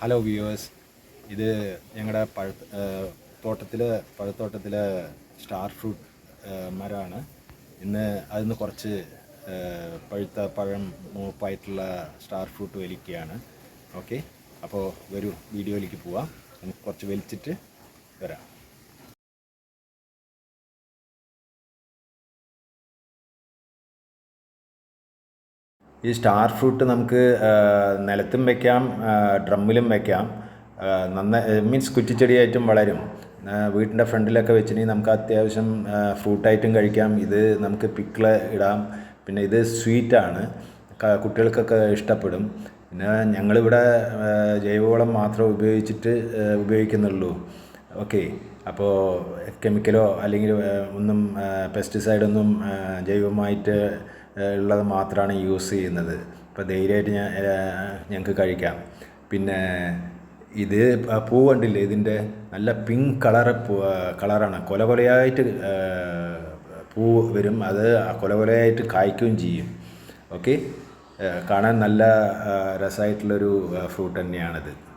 Hello viewers ഇത് ഞങ്ങളുടെ പഴ തോട്ടത്തിലെ പഴത്തോട്ടത്തിലെ സ്റ്റാർ ഫ്രൂട്ട് മരമാണ്. ഇന്ന് അതിന്ന് കുറച്ച് പഴുത്ത പഴം മൂപ്പായിട്ടുള്ള സ്റ്റാർ ഫ്രൂട്ട് വലിക്കുകയാണ്. ഓക്കെ അപ്പോൾ ഒരു വീഡിയോയിലേക്ക് പോവാം. നമുക്ക് കുറച്ച് വലിച്ചിട്ട് വരാം. ഈ സ്റ്റാർ ഫ്രൂട്ട് നമുക്ക് നിലത്തും വെക്കാം ഡ്രമ്മിലും വെക്കാം. നന്നായി നന്ന മീൻസ് കുറ്റിച്ചെടിയായിട്ടും വളരും. വീട്ടിന്റെ ഫ്രണ്ടിലൊക്കെ വെച്ചിട്ടുണ്ടെങ്കിൽ നമുക്ക് അത്യാവശ്യം ഫ്രൂട്ടായിട്ടും കഴിക്കാം. ഇത് നമുക്ക് പിക്കിൾ ഇടാം. പിന്നെ ഇത് സ്വീറ്റാണ്. കുട്ടികൾക്കൊക്കെ ഇഷ്ടപ്പെടും. പിന്നെ ഞങ്ങളിവിടെ ജൈവവളം മാത്രം ഉപയോഗിച്ചിട്ട് ഉപയോഗിക്കുന്നുള്ളൂ. ഓക്കെ. അപ്പോൾ കെമിക്കലോ അല്ലെങ്കിൽ ഒന്നും പെസ്റ്റിസൈഡൊന്നും ജൈവമായിട്ട് ഉള്ളത് മാത്രമാണ് യൂസ് ചെയ്യുന്നത്. അപ്പോൾ ധൈര്യമായിട്ട് ഞാൻ ഞങ്ങൾക്ക് കഴിക്കാം. പിന്നെ ഇത് പ- കണ്ടില്ലേ? ഇതിന്റെ നല്ല പിങ്ക് കളർ കളറാണ്. കൊല കൊലയായിട്ട് പൂ വരും. അത് കൊല കൊലയായിട്ട് കായ്ക്കുകയും ചെയ്യും. ഓക്കെ? കാണാൻ നല്ല രസമായിട്ടുള്ളൊരു ഫ്രൂട്ട് തന്നെയാണിത്.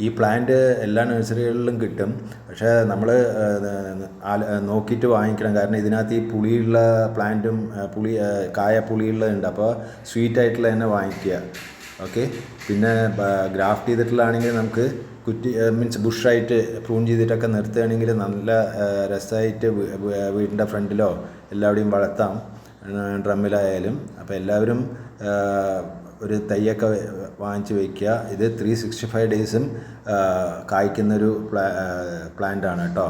ഈ പ്ലാന്റ് എല്ലാ നഴ്സറികളിലും കിട്ടും. പക്ഷേ നമ്മൾ നോക്കിയിട്ട് വാങ്ങിക്കണം. കാരണം ഇതിനകത്ത് ഈ പുളിയുള്ള പ്ലാന്റും പുളി കായ പുളിയുള്ളതുണ്ട് അപ്പോൾ സ്വീറ്റ് ആയിട്ടുള്ള തന്നെ വാങ്ങിക്കുക. ഓക്കെ? പിന്നെ ഗ്രാഫ്റ്റ് ചെയ്തിട്ടുള്ളതാണെങ്കിൽ നമുക്ക് കുറ്റി മീൻസ് ബുഷായിട്ട് പ്രൂൺ ചെയ്തിട്ടൊക്കെ നിർത്തുകയാണെങ്കിൽ നല്ല രസമായിട്ട് വീടിന്റെ ഫ്രണ്ടിലോ എല്ലാവിടെയും വളർത്താം. ഡ്രമ്മിലായാലും. അപ്പോൾ എല്ലാവരും ഒരു തൈയൊക്കെ വാങ്ങിച്ച് വയ്ക്കുക ഇത് ത്രീ സിക്സ്റ്റി ഫൈവ് ഡേയ്സും കായ്ക്കുന്നൊരു പ്ലാ പ്ലാന്റ് ആണ് കേട്ടോ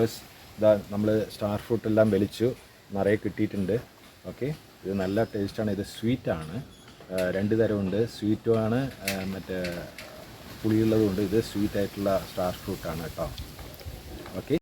വ്യൂവേഴ്സ് ഇതാ നമ്മൾ സ്റ്റാർ ഫ്രൂട്ട് എല്ലാം വലിച്ചു നിറയെ കിട്ടിയിട്ടുണ്ട്. ഓക്കെ ഇത് നല്ല ടേസ്റ്റാണ് ഇത് സ്വീറ്റാണ് രണ്ട് തരമുണ്ട്. സ്വീറ്റുമാണ് മറ്റേ പുളിയുള്ളതുകൊണ്ട് ഇത് സ്വീറ്റായിട്ടുള്ള സ്റ്റാർ ഫ്രൂട്ടാണ് കേട്ടോ. ഓക്കെ